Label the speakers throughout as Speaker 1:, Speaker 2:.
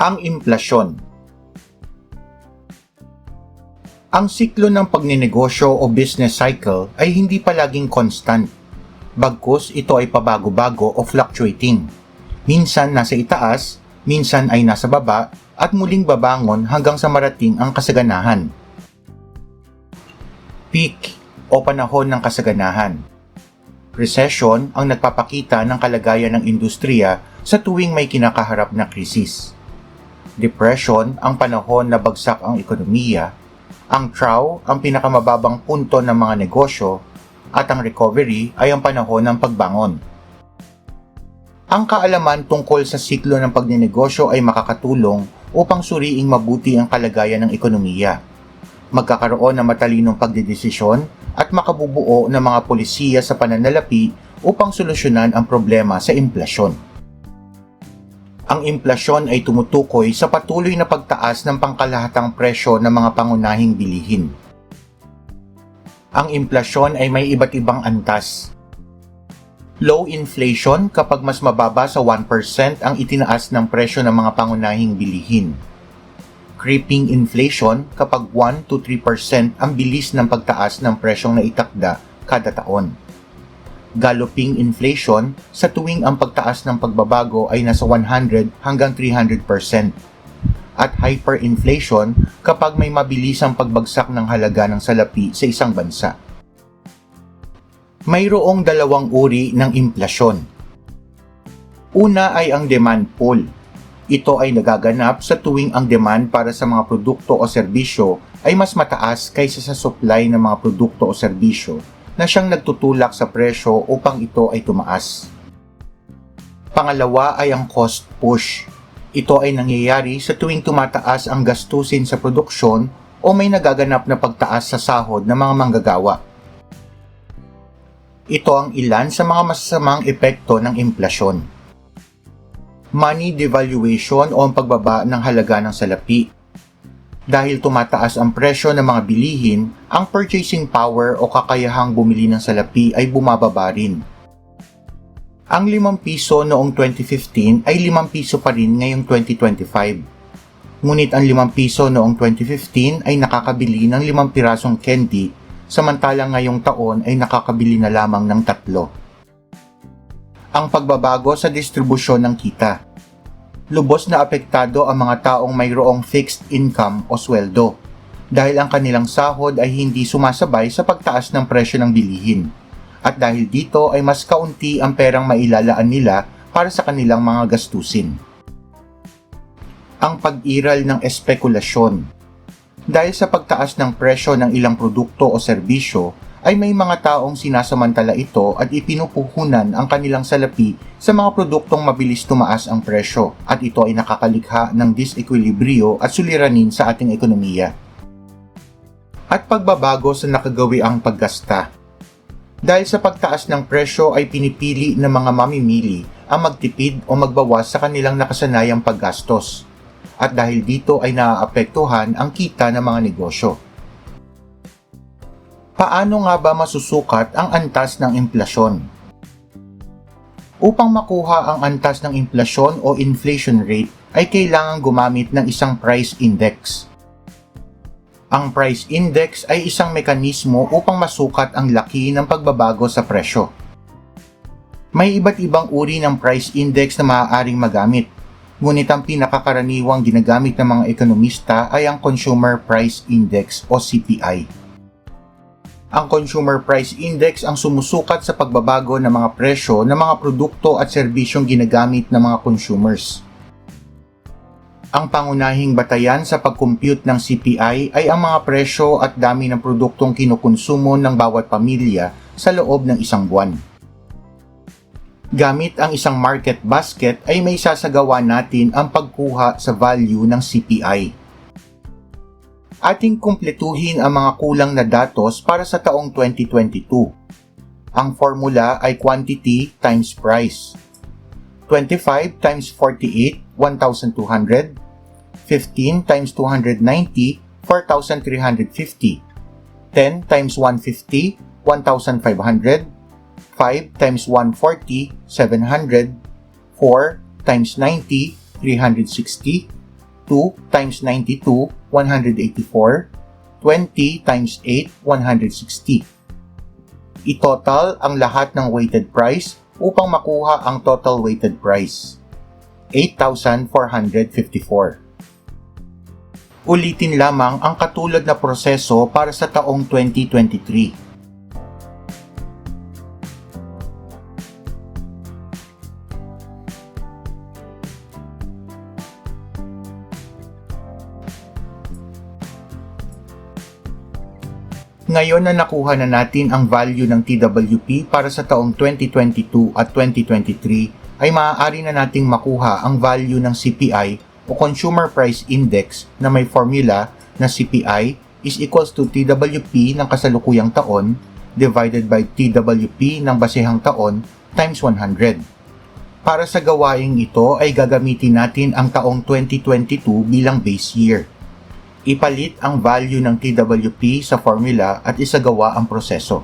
Speaker 1: Ang implasyon. Ang siklo ng pagninegosyo o business cycle ay hindi palaging constant. Bagkus ito ay pabago-bago o fluctuating. Minsan nasa itaas, minsan ay nasa baba, at muling babangon hanggang sa marating ang kasaganahan. Peak o panahon ng kasaganahan. Recession ang nagpapakita ng kalagayan ng industriya sa tuwing may kinakaharap na krisis. Depression ang panahon na bagsak ang ekonomiya. Ang trough ang pinakamababang punto ng mga negosyo at ang recovery ay ang panahon ng pagbangon. Ang kaalaman tungkol sa siklo ng pagninegosyo ay makakatulong upang suriing mabuti ang kalagayan ng ekonomiya. Magkakaroon ng matalinong pagdedesisyon at makabubuo ng mga polisiya sa pananalapi upang solusyonan ang problema sa implasyon. Ang implasyon ay tumutukoy sa patuloy na pagtaas ng pangkalahatang presyo ng mga pangunahing bilihin. Ang implasyon ay may iba't ibang antas. Low inflation kapag mas mababa sa 1% ang itinaas ng presyo ng mga pangunahing bilihin. Creeping inflation kapag 1 to 3% ang bilis ng pagtaas ng presyong naitakda kada taon. Galloping inflation sa tuwing ang pagtaas ng pagbabago ay nasa 100 hanggang 300%. At hyperinflation kapag may mabilisang pagbagsak ng halaga ng salapi sa isang bansa. Mayroong dalawang uri ng implasyon. Una ay ang demand pull. Ito ay nagaganap sa tuwing ang demand para sa mga produkto o serbisyo ay mas mataas kaysa sa supply ng mga produkto o serbisyo na siyang nagtutulak sa presyo upang ito ay tumaas. Pangalawa ay ang cost push. Ito ay nangyayari sa tuwing tumataas ang gastusin sa produksyon o may nagaganap na pagtaas sa sahod ng mga manggagawa. Ito ang ilan sa mga masasamang epekto ng implasyon. Money devaluation o ang pagbaba ng halaga ng salapi. Dahil tumataas ang presyo ng mga bilihin, ang purchasing power o kakayahang bumili ng salapi ay bumababa rin. Ang 5 piso noong 2015 ay 5 piso pa rin ngayong 2025. Ngunit ang 5 piso noong 2015 ay nakakabili ng 5 pirasong candy samantalang ngayong taon ay nakakabili na lamang ng tatlo. Ang pagbabago sa distribusyon ng kita. Lubos na apektado ang mga taong mayroong fixed income o sweldo dahil ang kanilang sahod ay hindi sumasabay sa pagtaas ng presyo ng bilihin. At dahil dito ay mas kaunti ang perang mailalaan nila para sa kanilang mga gastusin. Ang pag-iral ng espekulasyon dahil sa pagtaas ng presyo ng ilang produkto o serbisyo, ay may mga taong sinasamantala ito at ipinupuhunan ang kanilang salapi sa mga produktong mabilis tumaas ang presyo at ito ay nakakalikha ng disequilibrio at suliranin sa ating ekonomiya. At pagbabago sa nakagawi ang paggasta. Dahil sa pagtaas ng presyo ay pinipili ng mga mamimili ang magtipid o magbawas sa kanilang nakasanayang paggastos at dahil dito ay naaapektuhan ang kita ng mga negosyo. Paano nga ba masusukat ang antas ng inflasyon? Upang makuha ang antas ng inflasyon o inflation rate ay kailangan gumamit ng isang price index. Ang price index ay isang mekanismo upang masukat ang laki ng pagbabago sa presyo. May iba't ibang uri ng price index na maaaring magamit ngunit ang pinakakaraniwang ginagamit ng mga ekonomista ay ang Consumer Price Index o CPI. Ang Consumer Price Index ang sumusukat sa pagbabago ng mga presyo ng mga produkto at serbisyong ginagamit ng mga consumers. Ang pangunahing batayan sa pag-compute ng CPI ay ang mga presyo at dami ng produktong kinukonsumo ng bawat pamilya sa loob ng isang buwan. Gamit ang isang market basket ay may sasagawa natin ang pagkuha sa value ng CPI. Ating kumpletuhin ang mga kulang na datos para sa taong 2022. Ang formula ay quantity times price. 25 times 48, 1,200. 15 times 290, 4,350. 10 times 150, 1,500. 5 times 140, 700. 4 times 90, 360. 2 times 92, 184. 20 times 8, 160. I-total ang lahat ng weighted price upang makuha ang total weighted price. 8,454. Ulitin lamang ang katulad na proseso para sa taong 2023. Ngayon na nakuha na natin ang value ng TWP para sa taong 2022 at 2023 ay maaari na nating makuha ang value ng CPI o Consumer Price Index na may formula na CPI is equals to TWP ng kasalukuyang taon divided by TWP ng basehang taon times 100. Para sa gawaing ito ay gagamitin natin ang taong 2022 bilang base year. Ipalit ang value ng TWP sa formula at isagawa ang proseso.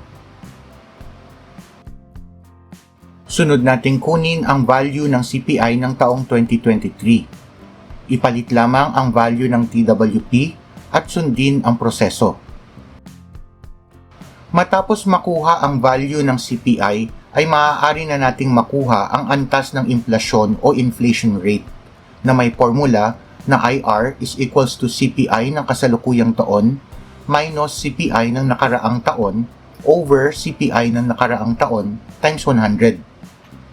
Speaker 1: Sunod nating kunin ang value ng CPI ng taong 2023. Ipalit lamang ang value ng TWP at sundin ang proseso. Matapos makuha ang value ng CPI ay maaari na nating makuha ang antas ng inflasyon o inflation rate na may formula na IR is equals to CPI ng kasalukuyang taon minus CPI ng nakaraang taon over CPI ng nakaraang taon times 100.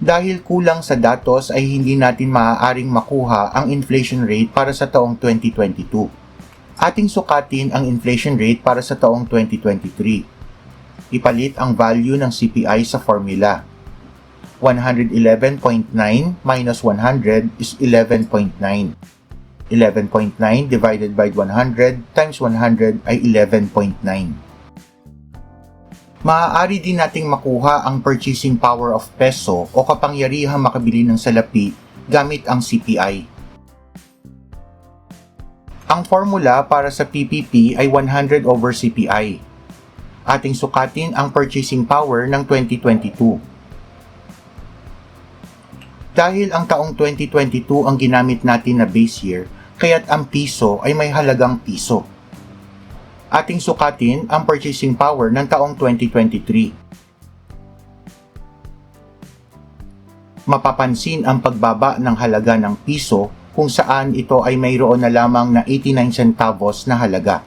Speaker 1: Dahil kulang sa datos ay hindi natin maaaring makuha ang inflation rate para sa taong 2022. Ating sukatin ang inflation rate para sa taong 2023. Ipalit ang value ng CPI sa formula. 111.9 minus 100 is 11.9. 11.9 divided by 100 times 100 ay 11.9. Maaari din nating makuha ang purchasing power of peso o kapangyarihang makabili ng salapi gamit ang CPI. Ang formula para sa PPP ay 100 over CPI. Ating sukatin ang purchasing power ng 2022. Dahil ang taong 2022 ang ginamit natin na base year, kaya't ang piso ay may halagang piso. Ating sukatin ang purchasing power ng taong 2023. Mapapansin ang pagbaba ng halaga ng piso kung saan ito ay mayroon na lamang na 89 centavos na halaga.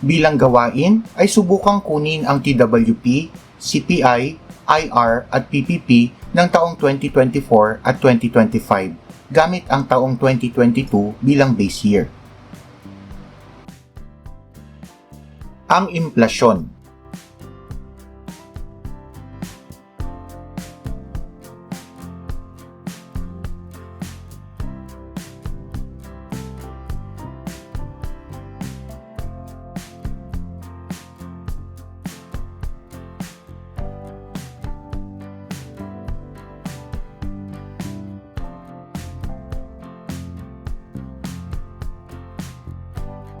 Speaker 1: Bilang gawain ay subukang kunin ang TWP, CPI, IR at PPP ng taong 2024 at 2025 gamit ang taong 2022 bilang base year. Ang implasyon